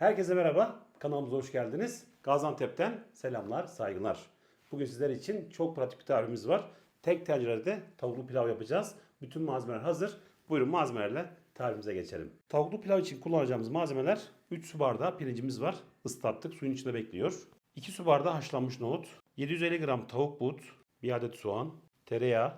Herkese merhaba, kanalımıza hoş geldiniz. Gaziantep'ten selamlar, saygılar. Bugün sizler için çok pratik bir tarifimiz var. Tek tencerede tavuklu pilav yapacağız. Bütün malzemeler hazır. Buyurun malzemelerle tarifimize geçelim. Tavuklu pilav için kullanacağımız malzemeler 3 su bardağı pirincimiz var. Islattık, suyun içinde bekliyor. 2 su bardağı haşlanmış nohut, 750 gram tavuk but, 1 adet soğan, tereyağı,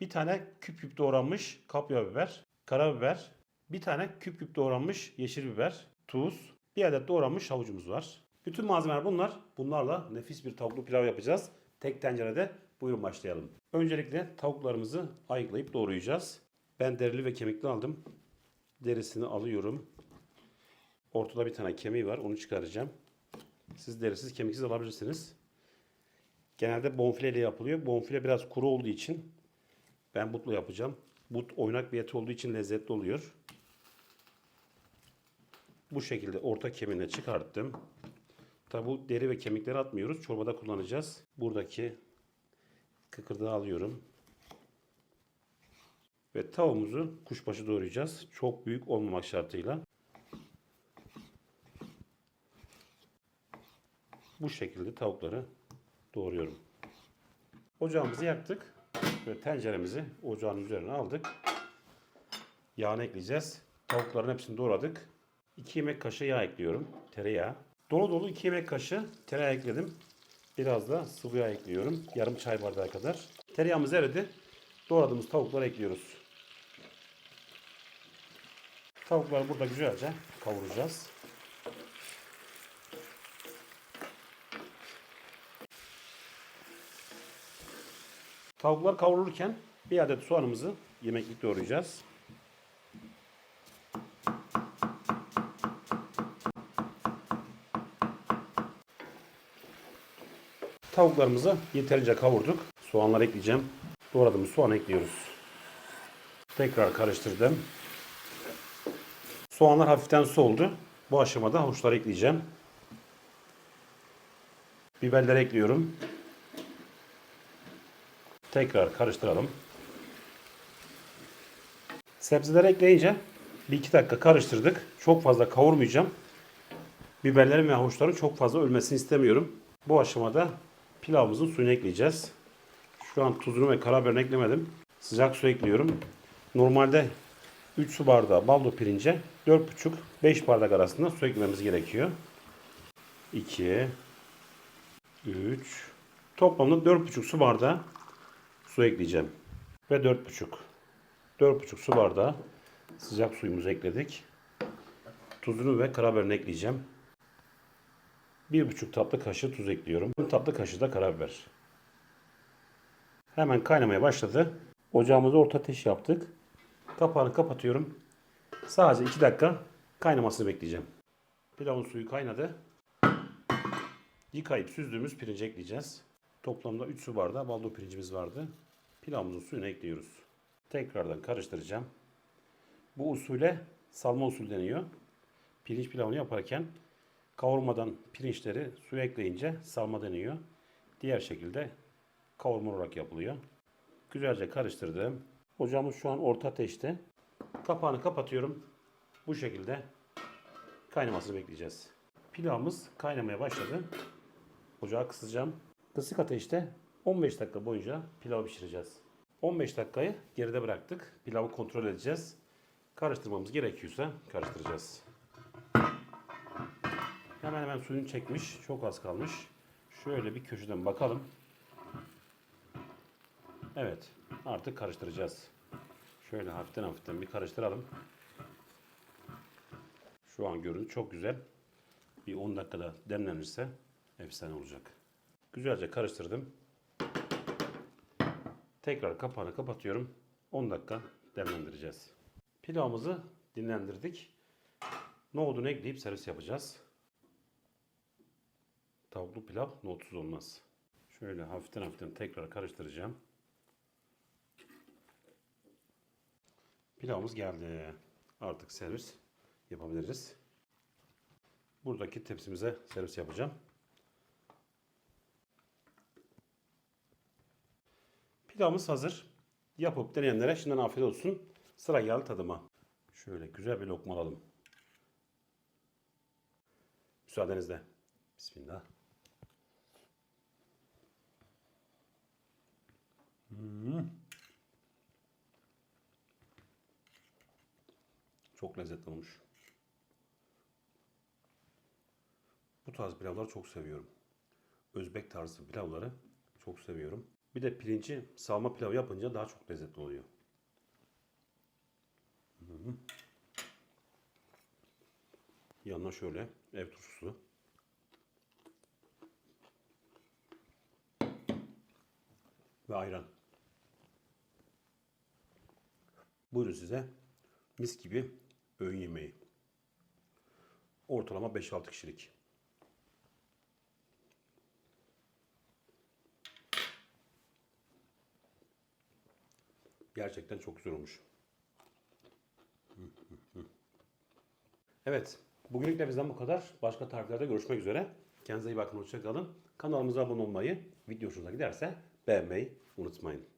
bir tane küp küp doğranmış kapya biber, karabiber, bir tane küp küp doğranmış yeşil biber, tuz, bir adet doğranmış havucumuz var. Bütün malzemeler bunlar. Bunlarla nefis bir tavuklu pilav yapacağız. Tek tencerede buyurun başlayalım. Öncelikle tavuklarımızı ayıklayıp doğrayacağız. Ben derili ve kemikli aldım. Derisini alıyorum. Ortada bir tane kemiği var. Onu çıkaracağım. Siz derisiz kemiksiz alabilirsiniz. Genelde bonfile ile yapılıyor. Bonfile biraz kuru olduğu için ben butla yapacağım. But oynak bir et olduğu için lezzetli oluyor. Bu şekilde orta kemiğine çıkarttım. Tabi bu deri ve kemikleri atmıyoruz. Çorbada kullanacağız. Buradaki kıkırdağı alıyorum. Ve tavuğumuzu kuşbaşı doğrayacağız. Çok büyük olmamak şartıyla. Bu şekilde tavukları doğruyorum. Ocağımızı yaktık. Ve tenceremizi ocağın üzerine aldık. Yağını ekleyeceğiz. Tavukların hepsini doğradık. 2 yemek kaşığı yağ ekliyorum. Tereyağı. Dolu dolu 2 yemek kaşığı tereyağı ekledim. Biraz da sıvı yağ ekliyorum. Yarım çay bardağı kadar. Tereyağımız eridi. Doğradığımız tavukları ekliyoruz. Tavukları burada güzelce kavuracağız. Tavuklar kavrulurken bir adet soğanımızı yemeklik doğrayacağız. Tavuklarımızı yeterince kavurduk. Soğanları ekleyeceğim. Doğradığımız soğanı ekliyoruz. Tekrar karıştırdım. Soğanlar hafiften soğudu. Bu aşamada havuçları ekleyeceğim. Biberleri ekliyorum. Tekrar karıştıralım. Sebzeleri ekleyince bir iki dakika karıştırdık. Çok fazla kavurmayacağım. Biberlerin ve havuçların çok fazla ölmesini istemiyorum. Bu aşamada pilavımızın suyunu ekleyeceğiz. Şu an tuzunu ve karabiberini eklemedim. Sıcak su ekliyorum. Normalde 3 su bardağı baldo pirince 4,5-5 bardak arasında su eklememiz gerekiyor. 2 3 Toplamda 4,5 su bardağı su ekleyeceğim. Ve 4,5 4,5 su bardağı sıcak suyumuzu ekledik. Tuzunu ve karabiberini ekleyeceğim. 1,5 tatlı kaşığı tuz ekliyorum. 1 tatlı kaşığı da karabiber. Hemen kaynamaya başladı. Ocağımızı orta ateş yaptık. Kapağını kapatıyorum. Sadece 2 dakika kaynamasını bekleyeceğim. Pilavın suyu kaynadı. Yıkayıp süzdüğümüz pirinci ekleyeceğiz. Toplamda 3 su bardağı baldo pirincimiz vardı. Pilavımızın suyunu ekliyoruz. Tekrardan karıştıracağım. Bu usule salma usulü deniyor. Pirinç pilavını yaparken kavurmadan pirinçleri suya ekleyince salma deniyor. Diğer şekilde kavurma olarak yapılıyor. Güzelce karıştırdım. Ocağımız şu an orta ateşte. Kapağını kapatıyorum. Bu şekilde kaynamasını bekleyeceğiz. Pilavımız kaynamaya başladı. Ocağı kısacağım. Kısık ateşte 15 dakika boyunca pilavı pişireceğiz. 15 dakikayı geride bıraktık. Pilavı kontrol edeceğiz. Karıştırmamız gerekiyorsa karıştıracağız. Hemen hemen suyunu çekmiş. Çok az kalmış. Şöyle bir köşeden bakalım. Evet. Artık karıştıracağız. Şöyle hafiften hafiften bir karıştıralım. Şu an görüntü çok güzel. Bir 10 dakikada demlenirse efsane olacak. Güzelce karıştırdım. Tekrar kapağını kapatıyorum. 10 dakika demlendireceğiz. Pilavımızı dinlendirdik. Nohudunu ekleyip servis yapacağız. Tavuklu pilav nohutsuz olmaz. Şöyle hafiften hafiften tekrar karıştıracağım. Pilavımız geldi. Artık servis yapabiliriz. Buradaki tepsimize servis yapacağım. Pilavımız hazır. Yapıp deneyenlere şimdiden afiyet olsun. Sıra geldi tadıma. Şöyle güzel bir lokma alalım. Müsaadenizle. Bismillah. Çok lezzetli olmuş. Bu tarz pilavları çok seviyorum. Özbek tarzı pilavları çok seviyorum. Bir de pirinci salma pilav yapınca daha çok lezzetli oluyor. Yanına şöyle ev turşusu. Ve ayran. Buyurun size mis gibi öğün yemeği. Ortalama 5-6 kişilik. Gerçekten çok güzel olmuş. Evet. Bugünlük de bizden bu kadar. Başka tariflerde görüşmek üzere. Kendinize iyi bakın. Hoşça kalın. Kanalımıza abone olmayı, video hoşunuza giderse beğenmeyi unutmayın.